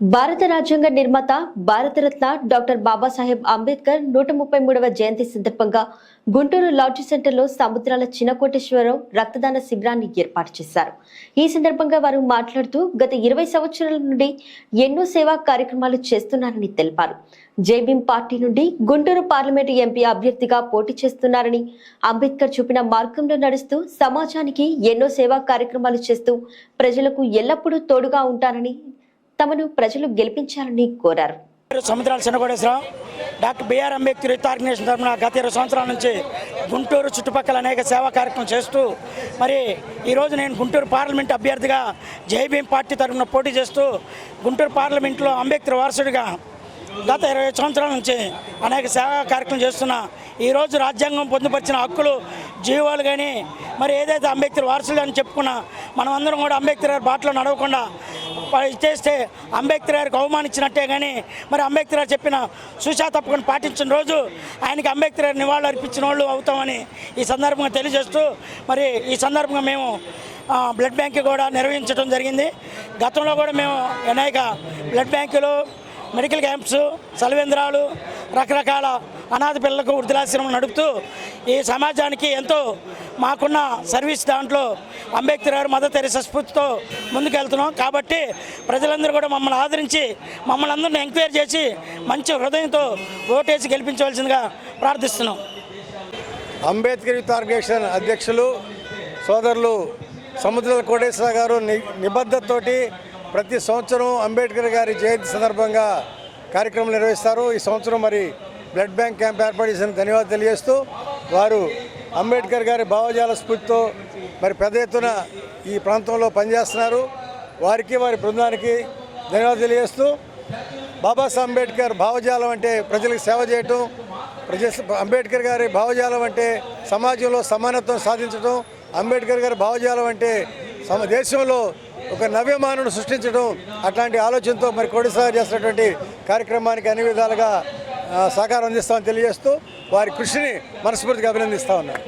భారత రాజ్యాంగ నిర్మాత భారతరత్న డాక్టర్ బాబాసాహెబ్ అంబేద్కర్ నూట ముప్పై మూడవ జయంతి సందర్భంగా గుంటూరు లాడ్జి సెంటర్లో సముద్రాల చిన్నకోటేశ్వరరావు రక్తదాన శిబిరాన్ని ఏర్పాటు చేశారు. ఈ సందర్భంగా వారు మాట్లాడుతూ గత ఇరవై సంవత్సరాల నుండి ఎన్నో సేవా కార్యక్రమాలు చేస్తున్నారని తెలిపారు. జేబీఎం పార్టీ నుండి గుంటూరు పార్లమెంటు ఎంపీ అభ్యర్థిగా పోటీ చేస్తున్నారని అంబేద్కర్ చూపిన మార్గంలో నడుస్తూ సమాజానికి ఎన్నో సేవా కార్యక్రమాలు చేస్తూ ప్రజలకు ఎల్లప్పుడూ తోడుగా ఉంటారని తమను ప్రజలు గెలిపించాలని కోరారు. Samudrala Chinnakoteswararao doctor BR Ambedkar youth organisation తరఫున గత ఇరవై సంవత్సరాల నుంచి గుంటూరు చుట్టుపక్కల అనేక సేవా కార్యక్రమం చేస్తూ మరి ఈరోజు నేను గుంటూరు పార్లమెంట్ అభ్యర్థిగా జైభీం పార్టీ తరఫున పోటీ చేస్తూ గుంటూరు పార్లమెంట్లో అంబేద్కర్ వారసుడిగా గత ఇరవై సంవత్సరాల నుంచి అనేక సేవా కార్యక్రమం చేస్తున్న ఈరోజు రాజ్యాంగం పొందుపరిచిన హక్కులు జీవాలు కానీ మరి ఏదైతే అంబేద్కర్ వారసులు అని చెప్పుకున్నా మనం అందరం కూడా అంబేద్కర్ గారి బాటలో నడవకుండా చేస్తే అంబేద్కర్ గారికి అవమానించినట్టే కానీ మరి అంబేద్కర్ గారు చెప్పిన సుషా తప్పకుండా పాటించిన రోజు ఆయనకి అంబేద్కర్ గారు నివాళులు అర్పించిన వాళ్ళు అవుతామని ఈ సందర్భంగా తెలియజేస్తూ మరి ఈ సందర్భంగా మేము బ్లడ్ బ్యాంక్ కూడా నిర్వహించడం జరిగింది. గతంలో కూడా మేము అనేక బ్లడ్ బ్యాంకులు మెడికల్ క్యాంప్స్ సలవేంద్రాలు రకరకాల అనాథ పిల్లలకు వృద్ధులాశ్రమం నడుపుతూ ఈ సమాజానికి ఎంతో మాకున్న సర్వీస్ దాంట్లో అంబేద్కర్ గారు మదర్ తెరిసా స్ఫూర్తితో ముందుకెళ్తున్నాం. కాబట్టి ప్రజలందరూ కూడా మమ్మల్ని ఆదరించి మమ్మల్ని అందరిని ఎంక్వైరీ చేసి మంచి హృదయంతో ఓటేసి గెలిపించవలసిందిగా ప్రార్థిస్తున్నాం. అంబేద్కర్ యూత్ ఆర్గనైజేషన్ అధ్యక్షులు సోదరులు సముద్రాల కోటేశ్వర గారు ని నిబద్ధతతోటి ప్రతి సంవత్సరం అంబేద్కర్ గారి జయంతి సందర్భంగా కార్యక్రమం నిర్వహిస్తారు. ఈ సంవత్సరం మరి బ్లడ్ బ్యాంక్ క్యాంప్ ఏర్పాటు చేసిన ధన్యవాదాలు తెలియజేస్తూ వారు అంబేద్కర్ గారి భావజాల స్ఫూర్తితో మరి పెద్ద ఎత్తున ఈ ప్రాంతంలో పనిచేస్తున్నారు. వారికి వారి బృందానికి ధన్యవాదాలు తెలియజేస్తూ బాబాసాహెబ్ అంబేద్కర్ భావజాలం అంటే ప్రజలకు సేవ చేయటం ప్రజ అంబేద్కర్ గారి భావజాలం అంటే సమాజంలో సమానత్వం సాధించడం అంబేద్కర్ గారి భావజాలం అంటే సమ దేశంలో ఒక నవ్యమానను సృష్టించడం అట్లాంటి ఆలోచనతో మరి కోడిసారి చేస్తున్నటువంటి కార్యక్రమానికి అన్ని విధాలుగా సహకారం అందిస్తామని తెలియజేస్తూ వారి కృషిని మనస్ఫూర్తిగా అభినందిస్తా ఉన్నాను.